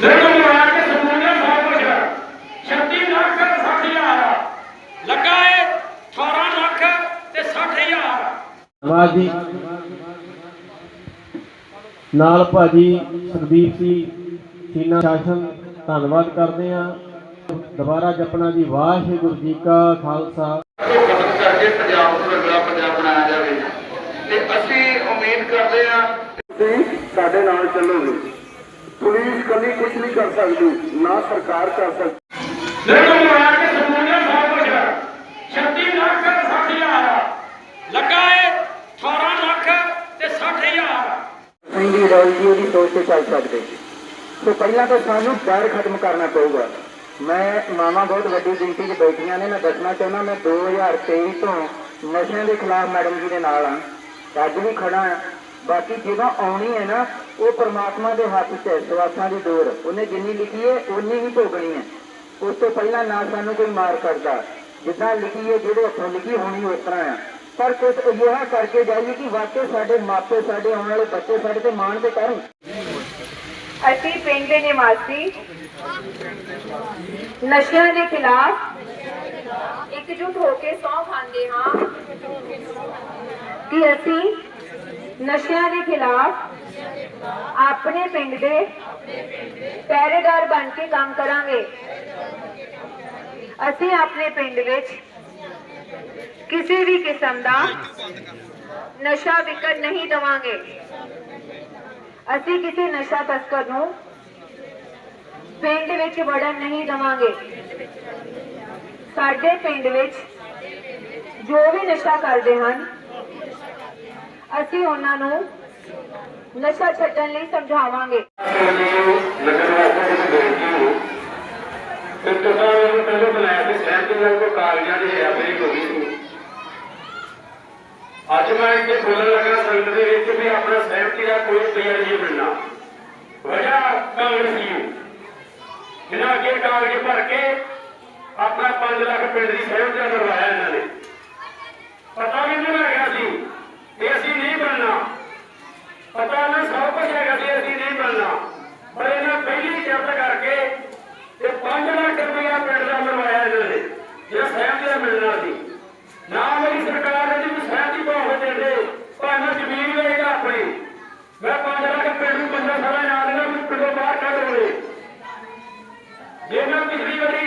ਦੇਖੋ ਮਾਰ ਕੇ ਸਮੂਹਿਆ ਸਭ ਕੁਝ 36 ਲੱਖ 60 ਹਜ਼ਾਰ ਲੱਗਾ ਏ 18 ਲੱਖ ਤੇ 60 ਹਜ਼ਾਰ ਧੰਨਵਾਦ ਜੀ ਨਾਲ ਭਾਜੀ ਸੁਖਬੀਰ ਜੀ ਸੀਨਾ ਸ਼ਾਸਨ ਧੰਨਵਾਦ ਕਰਦੇ ਆ ਦੁਬਾਰਾ ਜਪਣਾ ਜੀ ਵਾਹਿਗੁਰੂ ਜੀ ਕਾ ਖਾਲਸਾ। ਖਤਮ ਕਰਕੇ ਪੰਜਾਬ ਨੂੰ ਅਗਲਾ ਪੰਜਾਬ ਬਣਾਇਆ ਜਾਵੇ ਤੇ ਅਸੀਂ ਉਮੀਦ ਕਰਦੇ ਹਾਂ ਤੁਸੀਂ ਸਾਡੇ ਨਾਲ ਚੱਲੋਗੇ। ਕੱਲੀ ਕੁਝ ਨਹੀਂ ਕਰ ਸਕਦੀ ਨਾ ਸਰਕਾਰ ਕਰ ਸਕਦੀ। ਦੇਖੋ ਮਾਰ ਕੇ ਸਮੂਹਿਆ ਸਭ ਕੁਝ 36 ਲੱਖ 60 ਹਜ਼ਾਰ। ਲੱਗਾ ਏ 18 ਲੱਖ ਤੇ 60 ਹਜ਼ਾਰ। ਇੰਡੀ ਰੋਇਲਟੀ ਉਹਦੀ ਸੋਚ ਤੇ ਚੱਲ ਸਕਦੇ ਸੋ ਪਹਿਲਾਂ ਤਾਂ ਸਾਨੂੰ ਡਰ ਖਤਮ ਕਰਨਾ ਪਊਗਾ। ਮੈਂ ਮਾਮਾ ਬਹੁਤ ਵੱਡੀ ਗਿਣਤੀ 'ਚ ਬੈਠੀਆਂ ਨੇ ਮੈਂ ਦੱਸਣਾ ਚਾਹੁੰਦਾ ਮੈਂ 2023 ਤੋਂ ਨਸ਼ਿਆਂ ਦੇ ਖਿਲਾਫ ਮੈਡਮ ਜੀ ਦੇ ਨਾਲ ਆ। ਅੱਜ ਵੀ ਖੜਾ ਬਾਕੀ ਜਦੋਂ ਆਉਣੀ ਹੈ ਨਾ ਉਹ ਪ੍ਰਮਾਤਮਾ ਦੇ ਹੱਥ 'ਚ ਹੈ, ਸਵਾਸਾਂ ਦੀ ਡੋਰ। ਉਹਨੇ ਜਿੰਨੀ ਲਿਖੀ ਹੈ ਉਨੀ ਹੀ ਭੋਗਣੀ ਹੈ। ਉਸ ਤੋਂ ਪਹਿਲਾਂ ਨਾ ਸਾਨੂੰ ਕੋਈ ਮਾਰ ਕਰਦਾ। ਜਿੱਦਾਂ ਲਿਖੀ ਹੈ, ਜਿਹੜੇ ਹੱਥੋਂ ਲਿਖੀ ਹੋਣੀ, ਉਸ ਤਰ੍ਹਾਂ ਆ। ਪਰ ਕੁਝ ਅਜਿਹਾ ਕਰਕੇ ਜਾਈਏ ਕਿ ਵਾਕਈ ਸਾਡੇ ਮਾਪੇ, ਸਾਡੇ ਆਉਣ ਵਾਲੇ ਬੱਚੇ ਸਾਡੇ ਤੇ ਮਾਣ ਤੇ ਕਰਨ ਅਸੀਂ ਪਿੰਡ ਦੇ ਨਿਵਾਸੀ ਨਸ਼ਿਆਂ ਦੇ ਖਿਲਾਫ ਇਕਜੁੱਟ ਹੋ ਕੇ ਸਹੁੰ ਖਾਂਦੇ ਹਾਂ ਕਿ ਅਸੀਂ ਨਸ਼ਿਆਂ ਦੇ ਖਿਲਾਫ ਆਪਣੇ ਪਿੰਡ ਦੇ ਪਹਿਰੇਦਾਰ ਬਣ ਕੇ ਕੰਮ ਕਰਾਂਗੇ। ਅਸੀਂ ਆਪਣੇ ਪਿੰਡ ਵਿੱਚ ਕਿਸੇ ਵੀ ਕਿਸਮ ਦਾ ਨਸ਼ਾ ਵਿਕਣ ਨਹੀਂ ਦਵਾਂਗੇ। ਅਸੀਂ ਕਿਸੇ ਨਸ਼ਾ ਤਸਕਰ ਨੂੰ ਪਿੰਡ ਵਿੱਚ ਵੜਨ ਨਹੀਂ ਦਵਾਂਗੇ। ਸਾਡੇ ਪਿੰਡ ਵਿੱਚ ਜੋ ਵੀ ਨਸ਼ਾ ਕਰਦੇ ਹਨ, ਅਸੀਂ ਉਹਨਾਂ ਨੂੰ ਨਸ਼ਾ ਛੱਡਣ ਲਈ ਸਮਝਾਵਾਂਗੇ। ਲੱਗਣ ਵਾਸਤੇ ਤੁਸੀਂ ਬੇਨਤੀ ਹੋ ਤੇ ਤੁਸੀਂ ਮੈਨੂੰ ਪਹਿਲਾਂ ਬੁਲਾਇਆ ਸੀ ਸ਼ਹਿਰ ਦੇ ਨਾਲ ਕੋ ਕਾਗਜ਼ਾਂ ਦੀ ਹੈਰਾਨੀ ਹੋ ਗਈ ਸੀ ਅੱਜ ਮੈਂ ਇੱਥੇ ਬੋਲਣ ਲੱਗਾ ਸੰਗਤ ਦੇ ਵਿੱਚ ਵੀ ਆਪਣਾ ਸਹਿਮਤੀ ਦਾ ਕੋਈ ਪੇੜ ਨਹੀਂ ਮਿਲਣਾ। ਵਜ੍ਹਾ ਕਾਂਗਰਸੀ ਨੂੰ ਜਿਹਨਾਂ ਅੱਗੇ ਕਾਗਜ਼ ਭਰ ਕੇ ਆਪਣਾ 5 ਲੱਖ ਪਿੰਡ ਦੀ ਸਹਿਮਤੀ ਦਾ ਕਰਵਾਇਆ ਇਹਨਾਂ ਨੇ। ਪਤਾ ਵੀ ਨਹੀਂ ਲੱਗਿਆ ਸੀ ਕਿ ਅਸੀਂ ਨਹੀਂ ਬਣਨਾ ਪਤਾ ਨਾ ਸਭ ਕੁਝ ਹੈਗਾ ਸੀ ਅਸੀਂ ਨਹੀਂ ਬਣਨਾ ਪਰ ਇਹਨਾਂ ਪਹਿਲੀ ਸ਼ਰਤ ਕਰਕੇ ਤੇ 5 ਲੱਖ ਰੁਪਇਆ ਪਿੰਡ ਦਾ ਮਰਵਾਇਆ ਇਹਨਾਂ ਨੇ ਜਿਹੜਾ ਸਹਿਮਤੀ ਦਾ ਮਿਲਣਾ ਸੀ ਨਾ ਮੇਰੀ ਸਰਕਾਰ ਨੇ ਜੀ ਭਾਵੇਂ ਦੇ ਦੇ ਭਾਵੇਂ ਜ਼ਮੀਨ ਵੇਚਦਾ ਆਪਣੀ। ਮੈਂ 5 ਲੱਖ ਪਿੰਡ ਨੂੰ ਬੰਦਾ ਸਾਲਾਂ ਯਾਦ ਨਾ ਵੀ ਪਿੰਡੋਂ ਬਾਹਰ ਕੱਢ ਹੋਵੇ ਜੇ ਮੈਂ ਪਿਛਲੀ ਵਾਰੀ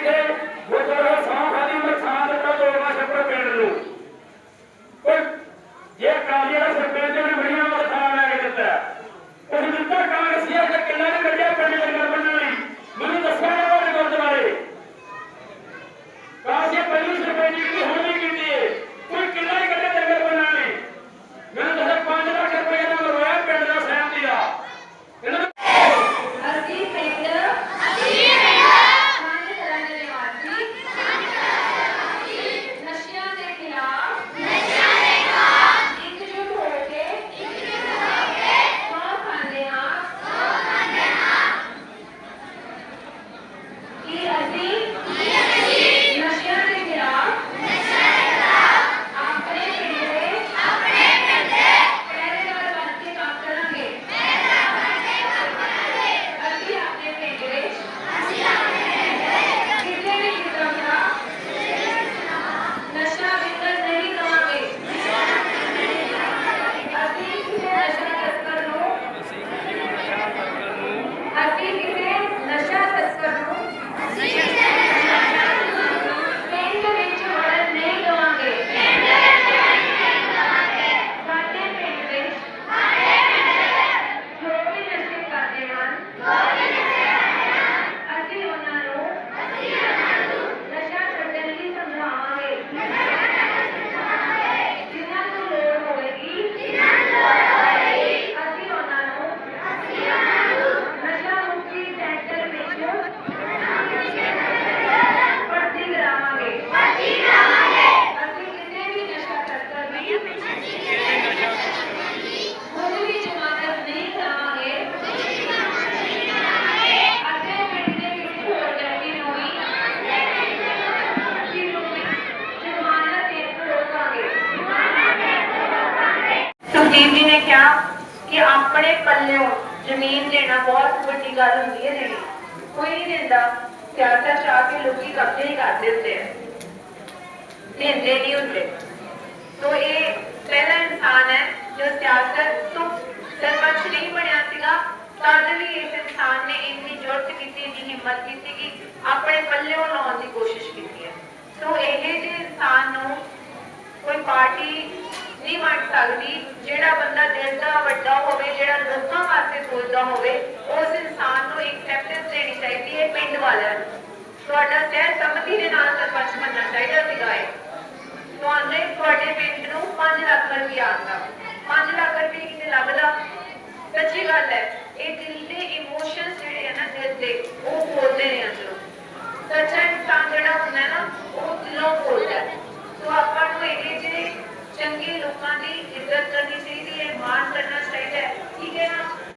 ਸੁਖਦੀਪ ਕਿ ਆਪਣੇ ਪੱਲਿਓਂ ਜ਼ਮੀਨ ਦੇਣਾ ਬਹੁਤ ਵੱਡੀ ਗੱਲ ਹੁੰਦੀ ਹੈ ਦੇਣੀ ਕੋਈ ਨਹੀਂ ਦਿੰਦਾ ਸਿਆਸਤ ਚ ਆ ਕੇ ਲੋਕੀ ਕਬਜ਼ੇ ਹੀ ਕਰ ਦਿੰਦੇ ਆ। ਦਿੰਦੇ ਨਹੀਂ ਹੁੰਦੇ। ਤੋ ਇਹ ਪਹਿਲਾ ਇਨਸਾਨ ਹੈ ਜੋ ਸਿਆਸਤ ਤੋਂ ਸਰਪੰਚ ਨਹੀਂ ਬਣਿਆ ਸੀਗਾ, ਤਦ ਵੀ ਇਸ ਇਨਸਾਨ ਨੇ ਇੰਨੀ ਜੁਰਤ ਕੀਤੀ, ਇੰਨੀ ਹਿੰਮਤ ਕੀਤੀ ਕਿ ਆਪਣੇ ਪੱਲਿਓਂ ਲਾਉਣ ਦੀ ਕੋਸ਼ਿਸ਼ ਕੀਤੀ ਹੈ। ਸੋ ਇਹ ਜਿਹੇ ਇਨਸਾਨ ਨੂੰ ਕੋਈ ਪਾਰਟੀ ਨਹੀਂ ਮੰਨ ਸਕਦੀ, ਜਿਹੜਾ ਬੰਦਾ ਦਿਲ ਦਾ ਵੱਡਾ ਹੋਵੇ, ਜਿਹੜਾ ਲੋਕਾਂ ਵਾਸਤੇ ਸੋਚਦਾ ਹੋਵੇ, ਉਸ ਇਨਸਾਨ ਨੂੰ ਐਕਸੈਪਟੈਂਸ ਦੇਣੀ ਚਾਹੀਦੀ ਹੈ ਪਿੰਡ ਵਾਲਿਆਂ ਨੂੰ। ਤੁਹਾਡਾ ਸਹਿ ਸੰਮਤੀ ਦੇ ਨਾਲ ਸਰਪੰਚ ਬਣਨਾ ਚਾਹੀਦਾ ਸੀਗਾ ਇਹ।